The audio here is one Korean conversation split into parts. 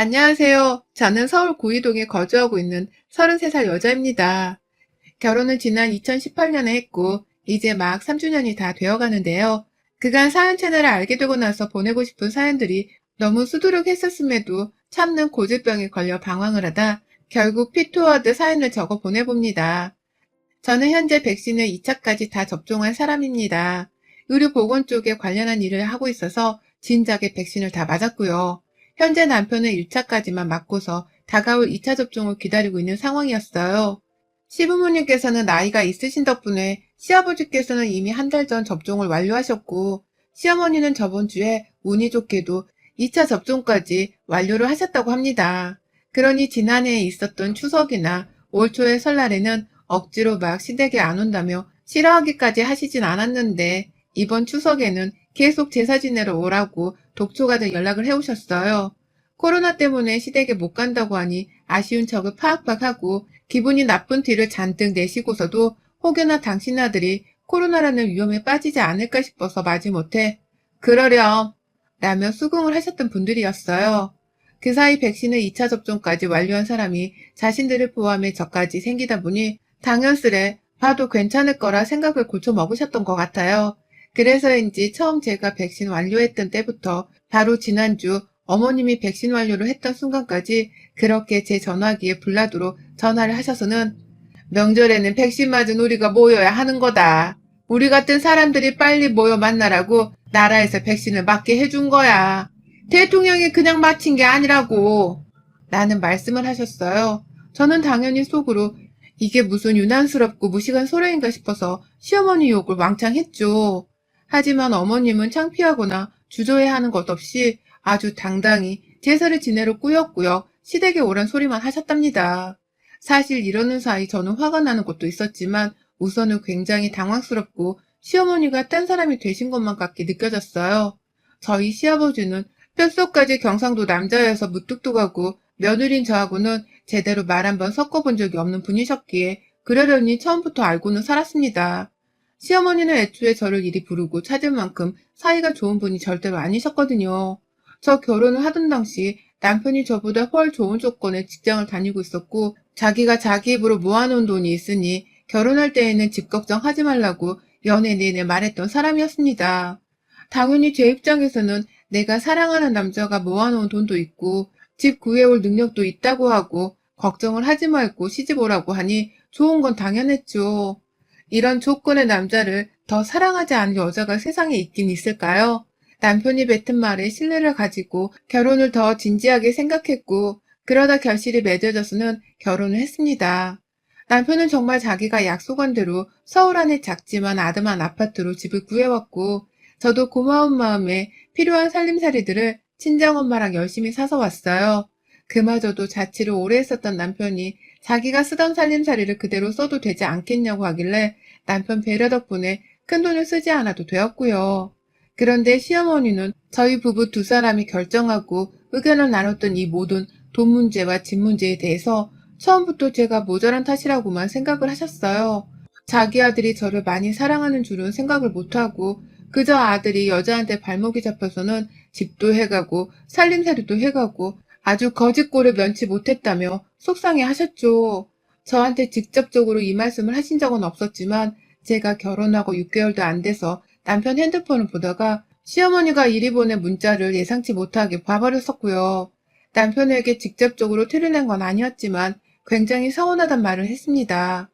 안녕하세요. 저는 서울 구이동에 거주하고 있는 33살 여자입니다. 결혼은 지난 2018년에 했고, 이제 막 3주년이 다 되어 가는데요. 그간 사연 채널을 알게 되고 나서 보내고 싶은 사연들이 너무 수두룩했었음에도 참는 고질병에 걸려 방황을 하다 결국 피토워드 사연을 적어 보내봅니다. 저는 현재 백신을 2차까지 다 접종한 사람입니다. 의료보건 쪽에 관련한 일을 하고 있어서 진작에 백신을 다 맞았고요. 현재 남편은 1차까지만 맞고서 다가올 2차 접종을 기다리고 있는 상황이었어요. 시부모님께서는 나이가 있으신 덕분에 시아버지께서는 이미 한 달 전 접종을 완료하셨고 시어머니는 저번 주에 운이 좋게도 2차 접종까지 완료를 하셨다고 합니다. 그러니 지난해에 있었던 추석이나 올 초의 설날에는 억지로 막 시댁에 안 온다며 싫어하기까지 하시진 않았는데 이번 추석에는 계속 제사 지내러 오라고 독초가든 연락을 해오셨어요. 코로나 때문에 시댁에 못 간다고 하니 아쉬운 척을 파악파악하고 기분이 나쁜 티를 잔뜩 내시고서도 혹여나 당신 아들이 코로나라는 위험에 빠지지 않을까 싶어서 마지못해 그러렴 라며 수긍을 하셨던 분들이었어요. 그 사이 백신을 2차 접종까지 완료한 사람이 자신들을 포함해 저까지 생기다 보니 당연스레 봐도 괜찮을 거라 생각을 고쳐 먹으셨던 것 같아요. 그래서인지 처음 제가 백신 완료했던 때부터 바로 지난주 어머님이 백신 완료를 했던 순간까지 그렇게 제 전화기에 불나도록 전화를 하셔서는 명절에는 백신 맞은 우리가 모여야 하는 거다. 우리 같은 사람들이 빨리 모여 만나라고 나라에서 백신을 맞게 해준 거야. 대통령이 그냥 마친 게 아니라고. 라는 말씀을 하셨어요. 저는 당연히 속으로 이게 무슨 유난스럽고 무식한 소리인가 싶어서 시어머니 욕을 왕창 했죠. 하지만 어머님은 창피하거나 주저해하는 것 없이 아주 당당히 제사를 지내러 꾸역꾸역 시댁에 오란 소리만 하셨답니다. 사실 이러는 사이 저는 화가 나는 것도 있었지만 우선은 굉장히 당황스럽고 시어머니가 딴 사람이 되신 것만 같게 느껴졌어요. 저희 시아버지는 뼛속까지 경상도 남자여서 무뚝뚝하고 며느린 저하고는 제대로 말 한번 섞어본 적이 없는 분이셨기에 그러려니 처음부터 알고는 살았습니다. 시어머니는 애초에 저를 이리 부르고 찾을 만큼 사이가 좋은 분이 절대로 아니셨거든요. 저 결혼을 하던 당시 남편이 저보다 훨 좋은 조건의 직장을 다니고 있었고 자기가 자기 입으로 모아놓은 돈이 있으니 결혼할 때에는 집 걱정하지 말라고 연애 내내 말했던 사람이었습니다. 당연히 제 입장에서는 내가 사랑하는 남자가 모아놓은 돈도 있고 집 구해올 능력도 있다고 하고 걱정을 하지 말고 시집 오라고 하니 좋은 건 당연했죠. 이런 조건의 남자를 더 사랑하지 않은 여자가 세상에 있긴 있을까요? 남편이 뱉은 말에 신뢰를 가지고 결혼을 더 진지하게 생각했고 그러다 결실이 맺어져서는 결혼을 했습니다. 남편은 정말 자기가 약속한 대로 서울 안에 작지만 아담한 아파트로 집을 구해왔고 저도 고마운 마음에 필요한 살림살이들을 친정엄마랑 열심히 사서 왔어요. 그마저도 자취를 오래 했었던 남편이 자기가 쓰던 살림살이를 그대로 써도 되지 않겠냐고 하길래 남편 배려 덕분에 큰 돈을 쓰지 않아도 되었고요. 그런데 시어머니는 저희 부부 두 사람이 결정하고 의견을 나눴던 이 모든 돈 문제와 집 문제에 대해서 처음부터 제가 모자란 탓이라고만 생각을 하셨어요. 자기 아들이 저를 많이 사랑하는 줄은 생각을 못하고 그저 아들이 여자한테 발목이 잡혀서는 집도 해가고 살림살이도 해가고 아주 거짓골을 면치 못했다며 속상해 하셨죠. 저한테 직접적으로 이 말씀을 하신 적은 없었지만 제가 결혼하고 6개월도 안 돼서 남편 핸드폰을 보다가 시어머니가 이리 보낸 문자를 예상치 못하게 봐버렸었고요. 남편에게 직접적으로 티를 낸건 아니었지만 굉장히 서운하단 말을 했습니다.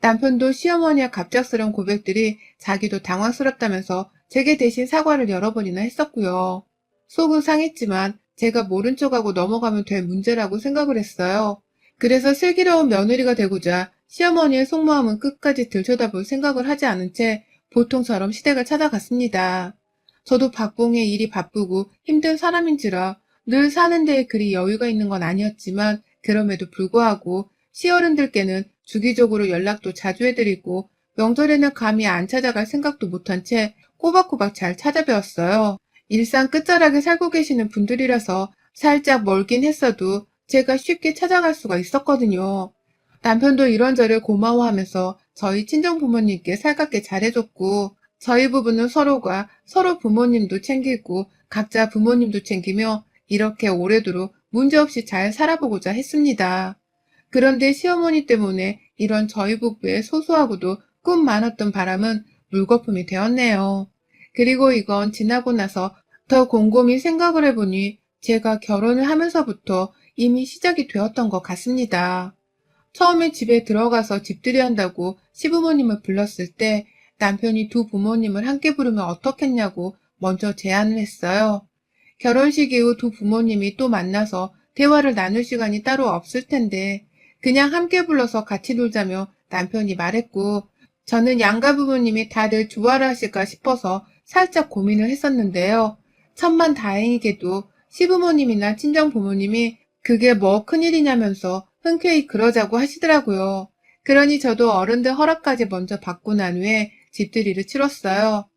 남편도 시어머니의 갑작스러운 고백들이 자기도 당황스럽다면서 제게 대신 사과를 여러 번이나 했었고요. 속은 상했지만 제가 모른 척하고 넘어가면 될 문제라고 생각을 했어요. 그래서 슬기로운 며느리가 되고자 시어머니의 속마음은 끝까지 들여다볼 생각을 하지 않은 채 보통처럼 시댁을 찾아갔습니다. 저도 박봉의 일이 바쁘고 힘든 사람인지라 늘 사는 데에 그리 여유가 있는 건 아니었지만 그럼에도 불구하고 시어른들께는 주기적으로 연락도 자주 해드리고 명절에는 감히 안 찾아갈 생각도 못한 채 꼬박꼬박 잘 찾아뵈었어요. 일상 끝자락에 살고 계시는 분들이라서 살짝 멀긴 했어도 제가 쉽게 찾아갈 수가 있었거든요. 남편도 이런저런 고마워하면서 저희 친정 부모님께 살갑게 잘해줬고 저희 부부는 서로가 서로 부모님도 챙기고 각자 부모님도 챙기며 이렇게 오래도록 문제없이 잘 살아보고자 했습니다. 그런데 시어머니 때문에 이런 저희 부부의 소소하고도 꿈 많았던 바람은 물거품이 되었네요. 그리고 이건 지나고 나서 더 곰곰이 생각을 해보니 제가 결혼을 하면서부터 이미 시작이 되었던 것 같습니다. 처음에 집에 들어가서 집들이 한다고 시부모님을 불렀을 때 남편이 두 부모님을 함께 부르면 어떻겠냐고 먼저 제안을 했어요. 결혼식 이후 두 부모님이 또 만나서 대화를 나눌 시간이 따로 없을 텐데 그냥 함께 불러서 같이 놀자며 남편이 말했고 저는 양가 부모님이 다들 좋아를 하실까 싶어서 살짝 고민을 했었는데요. 천만 다행이게도 시부모님이나 친정 부모님이 그게 뭐 큰일이냐면서 흔쾌히 그러자고 하시더라고요. 그러니 저도 어른들 허락까지 먼저 받고 난 후에 집들이를 치렀어요.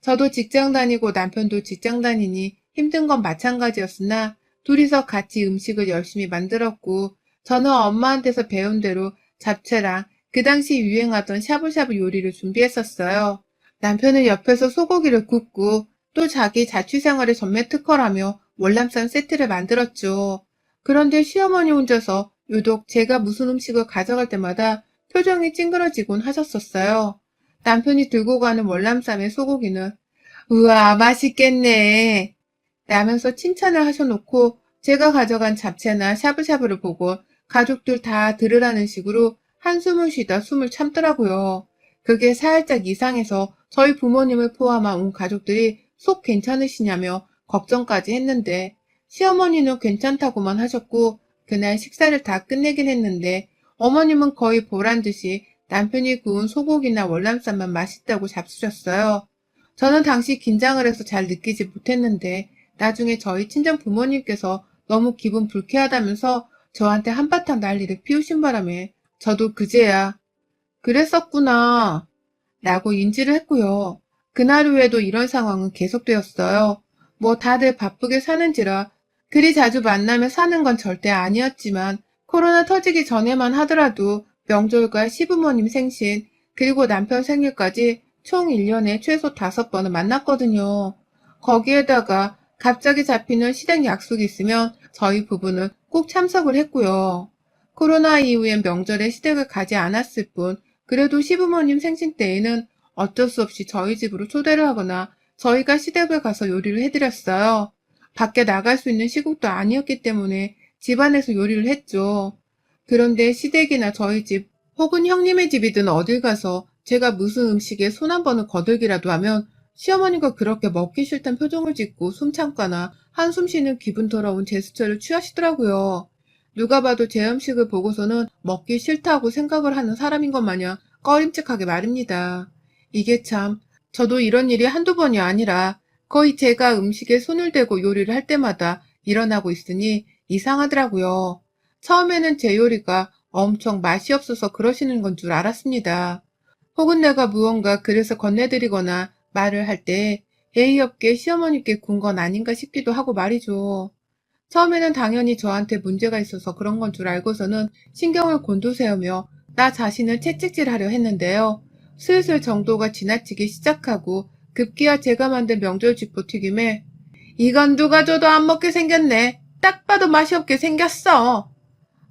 저도 직장 다니고 남편도 직장 다니니 힘든 건 마찬가지였으나 둘이서 같이 음식을 열심히 만들었고 저는 엄마한테서 배운 대로 잡채랑 그 당시 유행하던 샤브샤브 요리를 준비했었어요. 남편은 옆에서 소고기를 굽고 또 자기 자취생활에 전매 특허라며 월남쌈 세트를 만들었죠. 그런데 시어머니 혼자서 유독 제가 무슨 음식을 가져갈 때마다 표정이 찡그러지곤 하셨었어요. 남편이 들고 가는 월남쌈의 소고기는 우와 맛있겠네 라면서 칭찬을 하셔놓고 제가 가져간 잡채나 샤브샤브를 보고 가족들 다 들으라는 식으로 한숨을 쉬다 숨을 참더라고요. 그게 살짝 이상해서 저희 부모님을 포함한 온 가족들이 속 괜찮으시냐며 걱정까지 했는데 시어머니는 괜찮다고만 하셨고 그날 식사를 다 끝내긴 했는데 어머님은 거의 보란 듯이 남편이 구운 소고기나 월남쌈만 맛있다고 잡수셨어요. 저는 당시 긴장을 해서 잘 느끼지 못했는데 나중에 저희 친정 부모님께서 너무 기분 불쾌하다면서 저한테 한바탕 난리를 피우신 바람에 저도 그제야 그랬었구나 라고 인지를 했고요. 그날 후에도 이런 상황은 계속되었어요. 뭐 다들 바쁘게 사는지라 그리 자주 만나며 사는 건 절대 아니었지만 코로나 터지기 전에만 하더라도 명절과 시부모님 생신 그리고 남편 생일까지 총 1년에 최소 5번은 만났거든요. 거기에다가 갑자기 잡히는 시댁 약속이 있으면 저희 부부는 꼭 참석을 했고요. 코로나 이후엔 명절에 시댁을 가지 않았을 뿐 그래도 시부모님 생신 때에는 어쩔 수 없이 저희 집으로 초대를 하거나 저희가 시댁을 가서 요리를 해드렸어요. 밖에 나갈 수 있는 시국도 아니었기 때문에 집안에서 요리를 했죠. 그런데 시댁이나 저희 집 혹은 형님의 집이든 어딜 가서 제가 무슨 음식에 손 한 번을 거들기라도 하면 시어머니가 그렇게 먹기 싫단 표정을 짓고 숨 참거나 한숨 쉬는 기분 더러운 제스처를 취하시더라고요. 누가 봐도 제 음식을 보고서는 먹기 싫다고 생각을 하는 사람인 것 마냥 꺼림칙하게 말입니다. 이게 참, 저도 이런 일이 한두 번이 아니라 거의 제가 음식에 손을 대고 요리를 할 때마다 일어나고 있으니 이상하더라고요. 처음에는 제 요리가 엄청 맛이 없어서 그러시는 건 줄 알았습니다. 혹은 내가 무언가 그래서 건네드리거나 말을 할 때 예의 없게 시어머니께 군 건 아닌가 싶기도 하고 말이죠. 처음에는 당연히 저한테 문제가 있어서 그런 건 줄 알고서는 신경을 곤두세우며 나 자신을 채찍질하려 했는데요. 슬슬 정도가 지나치기 시작하고 급기야 제가 만든 명절 쥐포 튀김에 이건 누가 줘도 안 먹게 생겼네. 딱 봐도 맛이 없게 생겼어.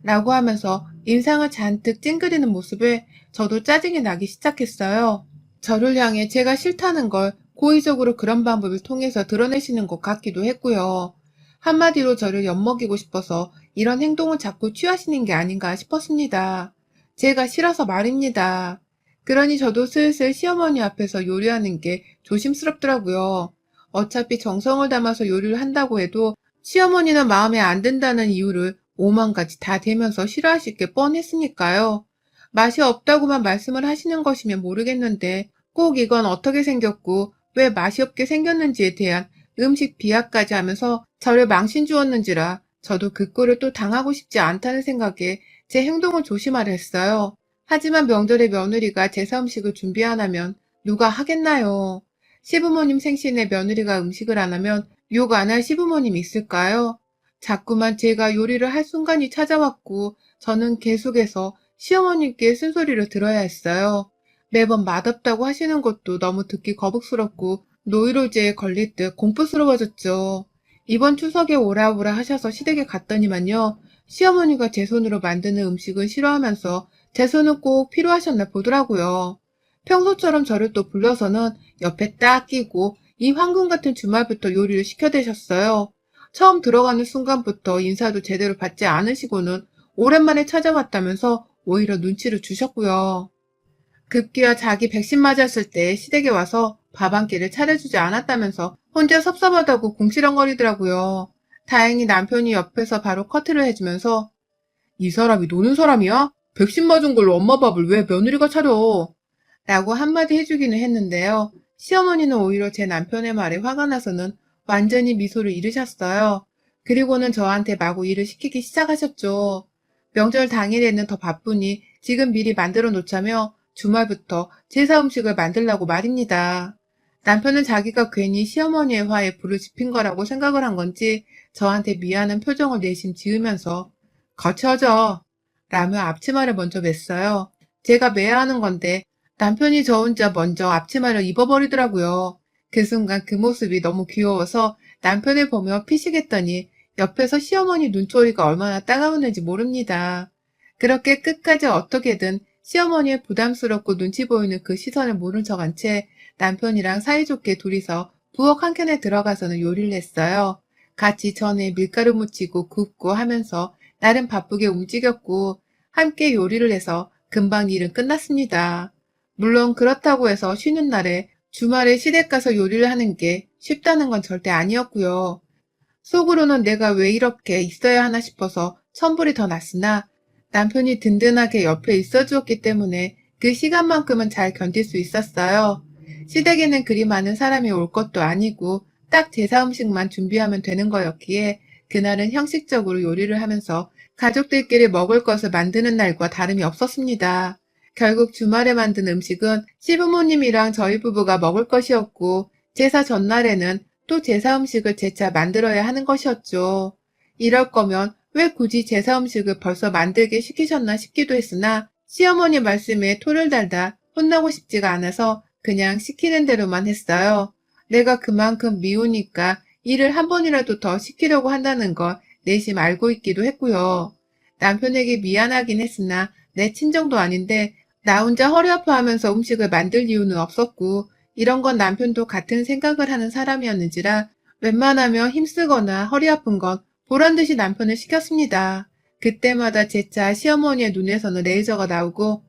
라고 하면서 인상을 잔뜩 찡그리는 모습에 저도 짜증이 나기 시작했어요. 저를 향해 제가 싫다는 걸 고의적으로 그런 방법을 통해서 드러내시는 것 같기도 했고요. 한마디로 저를 엿먹이고 싶어서 이런 행동을 자꾸 취하시는 게 아닌가 싶었습니다. 제가 싫어서 말입니다. 그러니 저도 슬슬 시어머니 앞에서 요리하는 게 조심스럽더라고요. 어차피 정성을 담아서 요리를 한다고 해도 시어머니는 마음에 안 든다는 이유를 오만 가지 다 대면서 싫어하실 게 뻔했으니까요. 맛이 없다고만 말씀을 하시는 것이면 모르겠는데 꼭 이건 어떻게 생겼고 왜 맛이 없게 생겼는지에 대한 음식 비하까지 하면서 저를 망신 주었는지라 저도 그 꼴을 또 당하고 싶지 않다는 생각에 제 행동을 조심하려 했어요. 하지만 명절에 며느리가 제사 음식을 준비 안 하면 누가 하겠나요? 시부모님 생신에 며느리가 음식을 안 하면 욕 안 할 시부모님 있을까요? 자꾸만 제가 요리를 할 순간이 찾아왔고 저는 계속해서 시어머님께 쓴소리를 들어야 했어요. 매번 맛없다고 하시는 것도 너무 듣기 거북스럽고 노이로제에 걸릴 듯 공포스러워졌죠. 이번 추석에 오라 오라 하셔서 시댁에 갔더니만요. 시어머니가 제 손으로 만드는 음식은 싫어하면서 제 손은 꼭 필요하셨나 보더라고요. 평소처럼 저를 또 불러서는 옆에 딱 끼고 이 황금 같은 주말부터 요리를 시켜대셨어요. 처음 들어가는 순간부터 인사도 제대로 받지 않으시고는 오랜만에 찾아왔다면서 오히려 눈치를 주셨고요. 급기야 자기 백신 맞았을 때 시댁에 와서 밥 한 끼를 차려주지 않았다면서 혼자 섭섭하다고 궁시렁거리더라고요. 다행히 남편이 옆에서 바로 커트를 해주면서 이 사람이 노는 사람이야? 백신 맞은 걸로 엄마 밥을 왜 며느리가 차려? 라고 한마디 해주기는 했는데요. 시어머니는 오히려 제 남편의 말에 화가 나서는 완전히 미소를 잃으셨어요. 그리고는 저한테 마구 일을 시키기 시작하셨죠. 명절 당일에는 더 바쁘니 지금 미리 만들어 놓자며 주말부터 제사 음식을 만들라고 말입니다. 남편은 자기가 괜히 시어머니의 화에 불을 지핀 거라고 생각을 한 건지 저한테 미안한 표정을 내심 지으면서 하자 라며 앞치마를 먼저 맸어요. 제가 매야 하는 건데 남편이 저 혼자 먼저 앞치마를 입어버리더라고요. 그 순간 그 모습이 너무 귀여워서 남편을 보며 피식했더니 옆에서 시어머니 눈초리가 얼마나 따가웠는지 모릅니다. 그렇게 끝까지 어떻게든 시어머니의 부담스럽고 눈치 보이는 그 시선을 모른 척한 채 남편이랑 사이좋게 둘이서 부엌 한 켠에 들어가서는 요리를 했어요. 같이 전에 밀가루 묻히고 굽고 하면서 나름 바쁘게 움직였고 함께 요리를 해서 금방 일은 끝났습니다. 물론 그렇다고 해서 쉬는 날에 주말에 시댁 가서 요리를 하는 게 쉽다는 건 절대 아니었고요. 속으로는 내가 왜 이렇게 있어야 하나 싶어서 천불이 더 났으나 남편이 든든하게 옆에 있어 주었기 때문에 그 시간만큼은 잘 견딜 수 있었어요. 시댁에는 그리 많은 사람이 올 것도 아니고 딱 제사 음식만 준비하면 되는 거였기에 그날은 형식적으로 요리를 하면서 가족들끼리 먹을 것을 만드는 날과 다름이 없었습니다. 결국 주말에 만든 음식은 시부모님이랑 저희 부부가 먹을 것이었고 제사 전날에는 또 제사 음식을 재차 만들어야 하는 것이었죠. 이럴 거면 왜 굳이 제사 음식을 벌써 만들게 시키셨나 싶기도 했으나 시어머니 말씀에 토를 달다 혼나고 싶지가 않아서 그냥 시키는 대로만 했어요. 내가 그만큼 미우니까 일을 한 번이라도 더 시키려고 한다는 걸 내심 알고 있기도 했고요. 남편에게 미안하긴 했으나 내 친정도 아닌데 나 혼자 허리 아파하면서 음식을 만들 이유는 없었고 이런 건 남편도 같은 생각을 하는 사람이었는지라 웬만하면 힘쓰거나 허리 아픈 건 보란 듯이 남편을 시켰습니다. 그때마다 재차 시어머니의 눈에서는 레이저가 나오고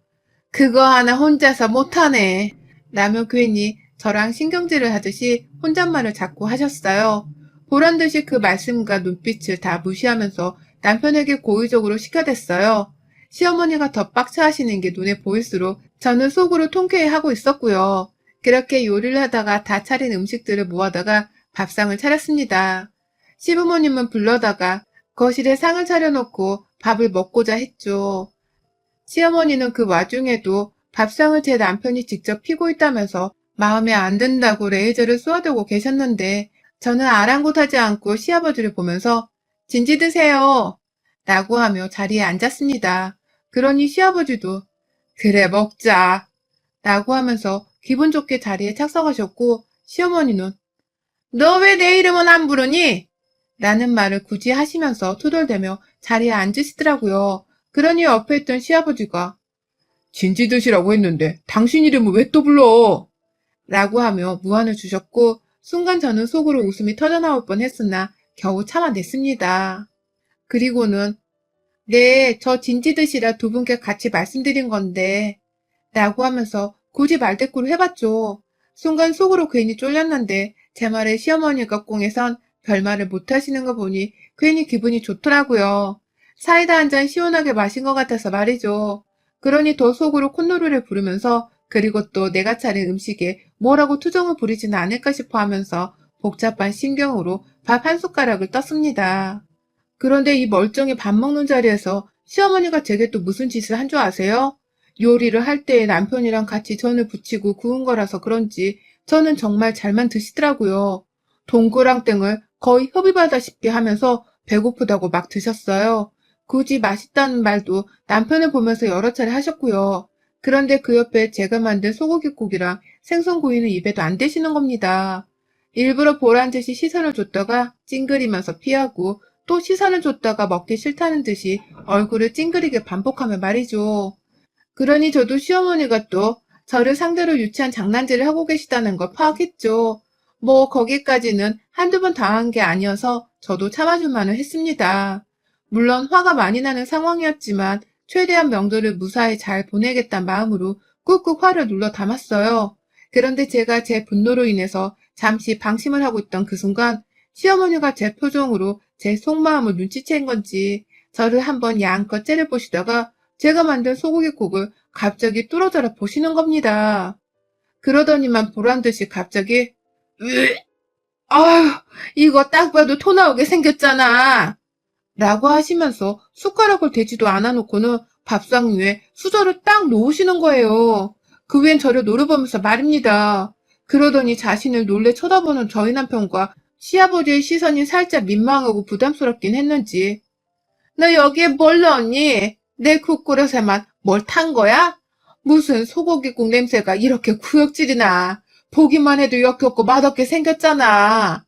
그거 하나 혼자서 못하네. 라며 괜히 저랑 신경질을 하듯이 혼잣말을 자꾸 하셨어요. 보란 듯이 그 말씀과 눈빛을 다 무시하면서 남편에게 고의적으로 시켜댔어요. 시어머니가 더 빡쳐하시는 게 눈에 보일수록 저는 속으로 통쾌해하고 있었고요. 그렇게 요리를 하다가 다 차린 음식들을 모아다가 밥상을 차렸습니다. 시부모님은 불러다가 거실에 상을 차려놓고 밥을 먹고자 했죠. 시어머니는 그 와중에도 밥상을 제 남편이 직접 피고 있다면서 마음에 안 든다고 레이저를 쏘아대고 계셨는데 저는 아랑곳하지 않고 시아버지를 보면서 진지 드세요. 라고 하며 자리에 앉았습니다. 그러니 시아버지도 그래 먹자. 라고 하면서 기분 좋게 자리에 착석하셨고 시어머니는 너 왜 내 이름은 안 부르니? 라는 말을 굳이 하시면서 투덜대며 자리에 앉으시더라고요. 그러니 옆에 있던 시아버지가 진지 드시라고 했는데 당신 이름을 왜 또 불러? 라고 하며 무안을 주셨고 순간 저는 속으로 웃음이 터져나올 뻔했으나 겨우 참아냈습니다. 그리고는 네, 저 진지 드시라 두 분께 같이 말씀드린 건데 라고 하면서 굳이 말대꾸를 해봤죠. 순간 속으로 괜히 쫄렸는데 제 말에 시어머니가 꽁에선 별말을 못하시는 거 보니 괜히 기분이 좋더라고요. 사이다 한 잔 시원하게 마신 것 같아서 말이죠. 그러니 더 속으로 콧노래를 부르면서 그리고 또 내가 차린 음식에 뭐라고 투정을 부리지는 않을까 싶어 하면서 복잡한 신경으로 밥 한 숟가락을 떴습니다. 그런데 이 멀쩡히 밥 먹는 자리에서 시어머니가 제게 또 무슨 짓을 한 줄 아세요? 요리를 할때 남편이랑 같이 전을 부치고 구운 거라서 그런지 저는 정말 잘만 드시더라고요. 동그랑땡을 거의 흡입하다시피 하면서 배고프다고 막 드셨어요. 굳이 맛있다는 말도 남편을 보면서 여러 차례 하셨고요. 그런데 그 옆에 제가 만든 소고기국이랑 생선구이는 입에도 안 대시는 겁니다. 일부러 보란 듯이 시선을 줬다가 찡그리면서 피하고 또 시선을 줬다가 먹기 싫다는 듯이 얼굴을 찡그리게 반복하며 말이죠. 그러니 저도 시어머니가 또 저를 상대로 유치한 장난질을 하고 계시다는 걸 파악했죠. 뭐 거기까지는 한두 번 당한 게 아니어서 저도 참아줄 만은 했습니다. 물론 화가 많이 나는 상황이었지만 최대한 명도를 무사히 잘 보내겠다는 마음으로 꾹꾹 화를 눌러 담았어요. 그런데 제가 제 분노로 인해서 잠시 방심을 하고 있던 그 순간 시어머니가 제 표정으로 제 속마음을 눈치챈 건지 저를 한번 양껏 째려보시다가 제가 만든 소고기국을 갑자기 뚫어져라 보시는 겁니다. 그러더니만 보란듯이 갑자기 으, 아유 이거 딱 봐도 토 나오게 생겼잖아 라고 하시면서 숟가락을 대지도 않아 놓고는 밥상 위에 수저를 딱 놓으시는 거예요. 그 후엔 저를 노려보면서 말입니다. 그러더니 자신을 놀래 쳐다보는 저희 남편과 시아버지의 시선이 살짝 민망하고 부담스럽긴 했는지 너 여기에 뭘 넣었니? 내 국그릇에만 뭘 탄 거야? 무슨 소고기 국 냄새가 이렇게 구역질이 나 보기만 해도 역겹고 맛없게 생겼잖아.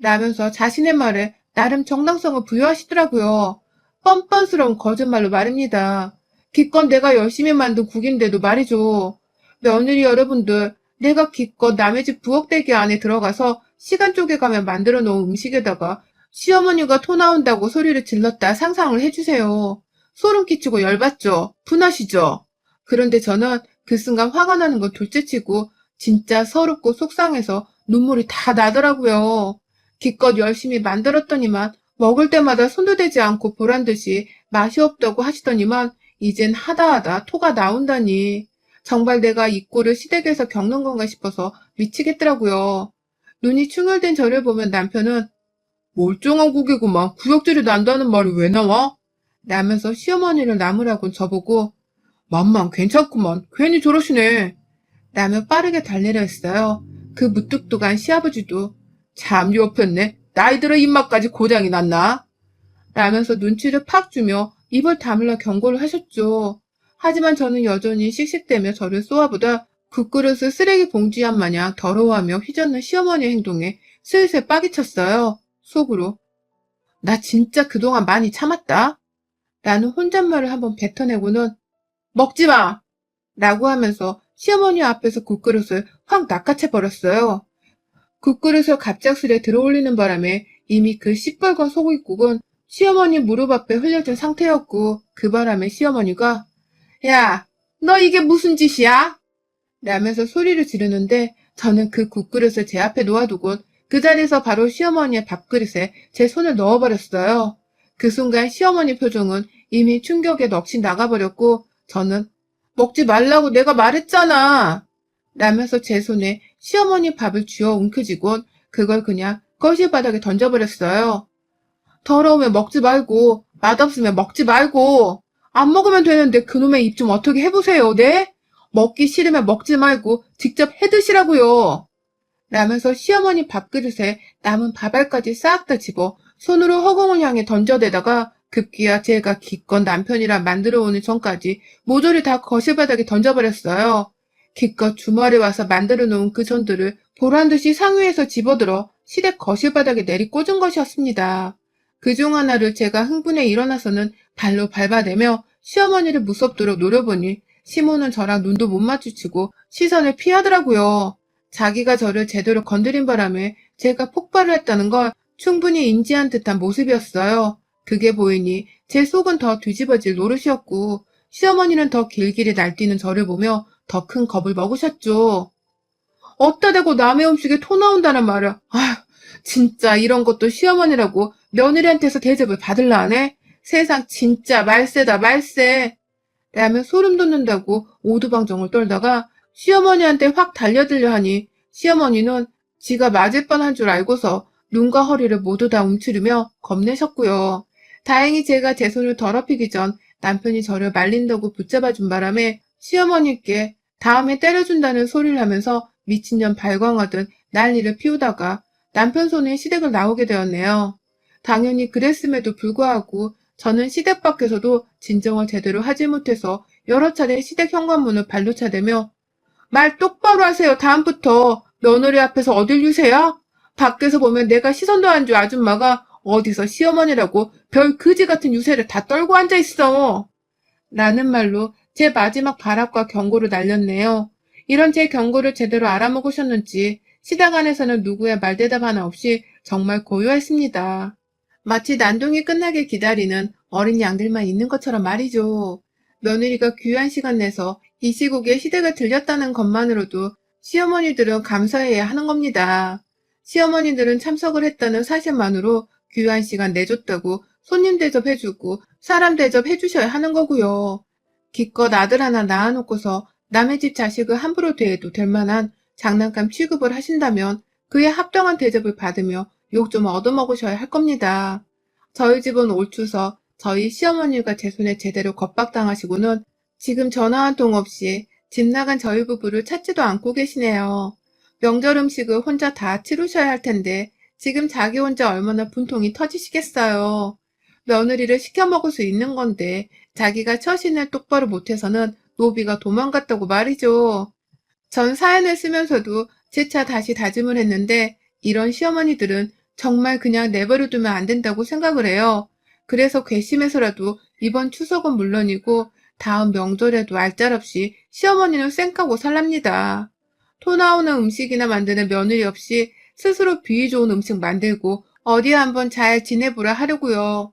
라면서 자신의 말에 나름 정당성을 부여하시더라고요. 뻔뻔스러운 거짓말로 말입니다. 기껏 내가 열심히 만든 국인데도 말이죠. 며느리 여러분들, 내가 기껏 남의 집 부엌대기 안에 들어가서 시간 쪼개가며 만들어 놓은 음식에다가 시어머니가 토 나온다고 소리를 질렀다 상상을 해주세요. 소름 끼치고 열받죠? 분하시죠? 그런데 저는 그 순간 화가 나는 건 둘째치고 진짜 서럽고 속상해서 눈물이 다 나더라고요. 기껏 열심히 만들었더니만 먹을 때마다 손도 대지 않고 보란 듯이 맛이 없다고 하시더니만 이젠 하다하다 토가 나온다니. 정말 내가 이 꼴을 시댁에서 겪는 건가 싶어서 미치겠더라고요. 눈이 충혈된 저를 보면 남편은 멀쩡한 고개구만 구역질이 난다는 말이 왜 나와? 라면서 시어머니를 나무라고 저보고 맘만 괜찮구만 괜히 저러시네 라며 빠르게 달래려 했어요. 그 무뚝뚝한 시아버지도 참 옆였네 나이 들어 입맛까지 고장이 났나? 라면서 눈치를 팍 주며 입을 다물라 경고를 하셨죠. 하지만 저는 여전히 씩씩대며 저를 쏘아보다 국그릇을 쓰레기 봉지 한 마냥 더러워하며 휘젓는 시어머니의 행동에 슬슬 빠기쳤어요. 속으로. 나 진짜 그동안 많이 참았다. 라는 혼잣말을 한번 뱉어내고는 먹지 마! 라고 하면서 시어머니 앞에서 국그릇을 확 낚아채 버렸어요. 국그릇을 갑작스레 들어올리는 바람에 이미 그 시뻘건 소고기국은 시어머니 무릎 앞에 흘려진 상태였고 그 바람에 시어머니가 야, 너 이게 무슨 짓이야? 라면서 소리를 지르는데 저는 그 국그릇을 제 앞에 놓아두고 그 자리에서 바로 시어머니의 밥그릇에 제 손을 넣어버렸어요. 그 순간 시어머니 표정은 이미 충격에 넋이 나가버렸고 저는 먹지 말라고 내가 말했잖아. 라면서 제 손에 시어머니 밥을 쥐어 움켜쥐곤 그걸 그냥 거실 바닥에 던져버렸어요. 더러우면 먹지 말고 맛없으면 먹지 말고 안 먹으면 되는데 그놈의 입 좀 어떻게 해보세요, 네? 먹기 싫으면 먹지 말고 직접 해드시라고요. 라면서 시어머니 밥그릇에 남은 밥알까지 싹 다 집어 손으로 허공을 향해 던져대다가 급기야 제가 기껏 남편이랑 만들어 오는 전까지 모조리 다 거실 바닥에 던져버렸어요. 기껏 주말에 와서 만들어 놓은 그 전들을 보란 듯이 상위에서 집어들어 시댁 거실 바닥에 내리 꽂은 것이었습니다. 그 중 하나를 제가 흥분해 일어나서는 발로 밟아내며 시어머니를 무섭도록 노려보니 시모는 저랑 눈도 못 마주치고 시선을 피하더라고요. 자기가 저를 제대로 건드린 바람에 제가 폭발을 했다는 걸 충분히 인지한 듯한 모습이었어요. 그게 보이니 제 속은 더 뒤집어질 노릇이었고 시어머니는 더 길길이 날뛰는 저를 보며 더 큰 겁을 먹으셨죠. 어따 대고 남의 음식에 토 나온다는 말을 아 진짜 이런 것도 시어머니라고 며느리한테서 대접을 받을라 하네? 세상 진짜 말세다 말세 라며 소름 돋는다고 오두방정을 떨다가 시어머니한테 확 달려들려 하니 시어머니는 지가 맞을 뻔한 줄 알고서 눈과 허리를 모두 다 움츠리며 겁내셨고요. 다행히 제가 제 손을 더럽히기 전 남편이 저를 말린다고 붙잡아준 바람에 시어머니께 다음에 때려준다는 소리를 하면서 미친년 발광하듯 난리를 피우다가 남편 손에 시댁을 나오게 되었네요. 당연히 그랬음에도 불구하고 저는 시댁 밖에서도 진정을 제대로 하지 못해서 여러 차례 시댁 현관문을 발로 차대며 말 똑바로 하세요. 다음부터 며느리 앞에서 어딜 유세요? 밖에서 보면 내가 시선도 안 줘 아줌마가 어디서 시어머니라고 별 그지 같은 유세를 다 떨고 앉아 있어. 라는 말로 제 마지막 발악과 경고를 날렸네요. 이런 제 경고를 제대로 알아먹으셨는지 시당 안에서는 누구의 말대답 하나 없이 정말 고요했습니다. 마치 난동이 끝나길 기다리는 어린 양들만 있는 것처럼 말이죠. 며느리가 귀한 시간 내서 이 시국에 시댁을 들렸다는 것만으로도 시어머니들은 감사해야 하는 겁니다. 시어머니들은 참석을 했다는 사실만으로 귀한 시간 내줬다고 손님 대접해주고 사람 대접해주셔야 하는 거고요. 기껏 아들 하나 낳아놓고서 남의 집 자식을 함부로 대해도 될 만한 장난감 취급을 하신다면 그에 합당한 대접을 받으며 욕 좀 얻어먹으셔야 할 겁니다. 저희 집은 올 추석 저희 시어머니가 제 손에 제대로 겁박당하시고는 지금 전화 한 통 없이 집 나간 저희 부부를 찾지도 않고 계시네요. 명절 음식을 혼자 다 치르셔야 할 텐데 지금 자기 혼자 얼마나 분통이 터지시겠어요. 며느리를 시켜 먹을 수 있는 건데 자기가 처신을 똑바로 못해서는 노비가 도망갔다고 말이죠. 전 사연을 쓰면서도 재차 다시 다짐을 했는데 이런 시어머니들은 정말 그냥 내버려두면 안 된다고 생각을 해요. 그래서 괘씸해서라도 이번 추석은 물론이고 다음 명절에도 알짤 없이 시어머니는 쌩까고 살랍니다. 토 나오는 음식이나 만드는 며느리 없이 스스로 비위 좋은 음식 만들고 어디 한번 잘 지내보라 하려고요.